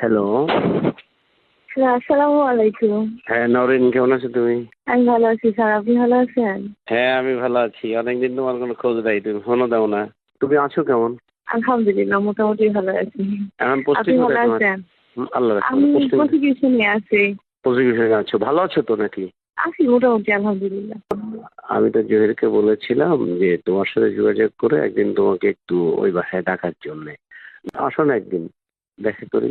Hello আসসালামু আলাইকুম। হ্যাঁ নরেন কেমন আছো তুমি? আমি ভালো আছি স্যার। আপনি ভালো আছেন? হ্যাঁ আমি ভালো আছি। অনেকদিন তোমার কোনো খোঁজ নাই তুমি ফোনও দাও না। তুমি আছো কেমন? আলহামদুলিল্লাহ মোটামুটি ভালো আছি। এখন পোস্টিং ভালো কোথায় তোমার? আল্লাহ আমি প্রসিকিউশনে আছি। প্রসিকিউশনে আছো ভালো আছো তো নাকি? আছি মোটামুটি আলহামদুলিল্লাহ। আমি তো জহিরকে বলেছিলাম যে তোমার সাথে যোগাযোগ করে একদিন তোমাকে একটু ওই বাসায় ডাকার জন্যে। আসো না একদিন দেখা করি।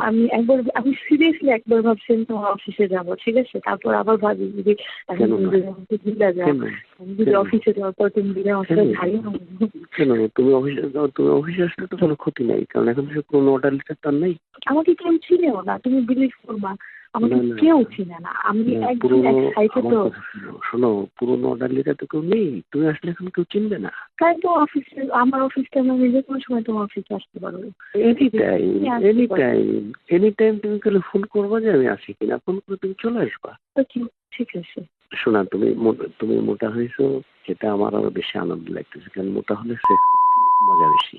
আমি একবার আমি সিরিয়াসলি একবার ভাবছিলাম তোমার অফিসে যাব ঠিক আছে? তারপর আবার ভাবি যদি এখন দিলা যায় আমি যদি অফিসে যাওয়ার পর তুমি দিলে আমার সাথে হবে কেন? তুমি অফিসে যাও তুমি অফিসে আসলে তো কোনো ক্ষতি নাই কারণ এখন তো কোনো অর্ডার লেটার তার নাই। আমাকে কেউ চিনেও না তুমি বিলিভ করবা। আমাকে। কেউ চিনে না। আমি একদম তো। শোনো, পুরোনো অর্ডার তো কেউ নেই। তুমি আসলে এখন কেউ চিনবে না। তাই তো অফিসে আমার আমি যে কোনো সময় তোমার অফিসে আসতে পারব। এনি টাইম তুমি আসতে এনি পারো। টাইম এনি টাইম তুমি খালি ফোন করবা যে আমি আসি কিনা। ফোন করে তুমি চলে আসবা। ঠিক আছে। শোনা তুমি তুমি মোটা হয়েছো এটা আমার আরও বেশি আনন্দ লাগতেছে। কারণ মোটা হলে সেক্স মজা বেশি।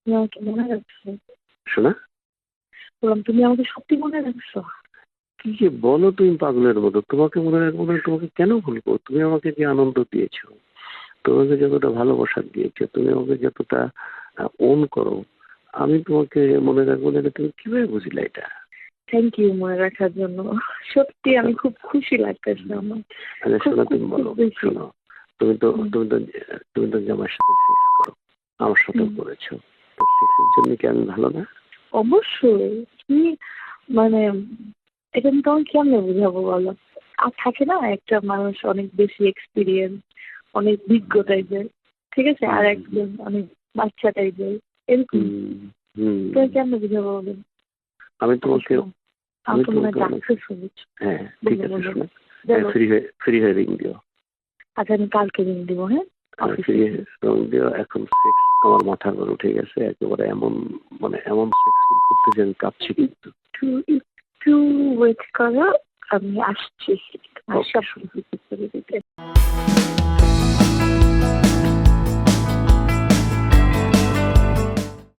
তুমি আমাকে মনে রাখছো শোনা? বললাম তুমি আমাকে সত্যি মনে রাখছো? কি যে বলো তুমি পাগলের মতো? তোমাকে মনে রাখব না তোমাকে কেন ভুলবো? তুমি আমাকে যে আনন্দ দিয়েছ তোমাকে যতটা ভালোবাসা দিয়েছ তুমি আমাকে যতটা ওন করো আমি তোমাকে মনে রাখব না তুমি কীভাবে বুঝলে এটা? থ্যাংক ইউ মনে রাখার জন্য। সত্যি আমি খুব খুশি লাগতেছে আমার। শোনো তুমি বলো শোনো তুমি তো তুমি তো তুমি তো জামার সাথে সেক্স করো আমার সাথে। করেছ। সেক্সের জন্য কি আমি ভালো না? অবশ্যই। তুমি মানে এটা আমি তোমাকে কেমনে বুঝাবো বলো? আর থাকে না একটা মানুষ অনেক বেশি এক্সপিরিয়েন্স অনেক বিজ্ঞ টাইপের ঠিক আছে? আর একজন অনেক বাচ্চা টাইপের এরকম। তুমি কেমনে বুঝাবো বলো? আমি তোমাকে আমি হয় তোমাকে শুনেছি। হ্যাঁ ঠিক আছে। ফ্রি হয়ে ফ্রি হয়ে রিং দিও। আচ্ছা আমি কালকে রিং দিব হ্যাঁ? ফ্রি এখন সেক্স আমার মাথার উপর উঠে গেছে একেবারে এমন মানে এমন সেক্স করতে যে আমি কাঁপছি। কিন্তু একটু একটু ওয়েট করো আমি আসছি।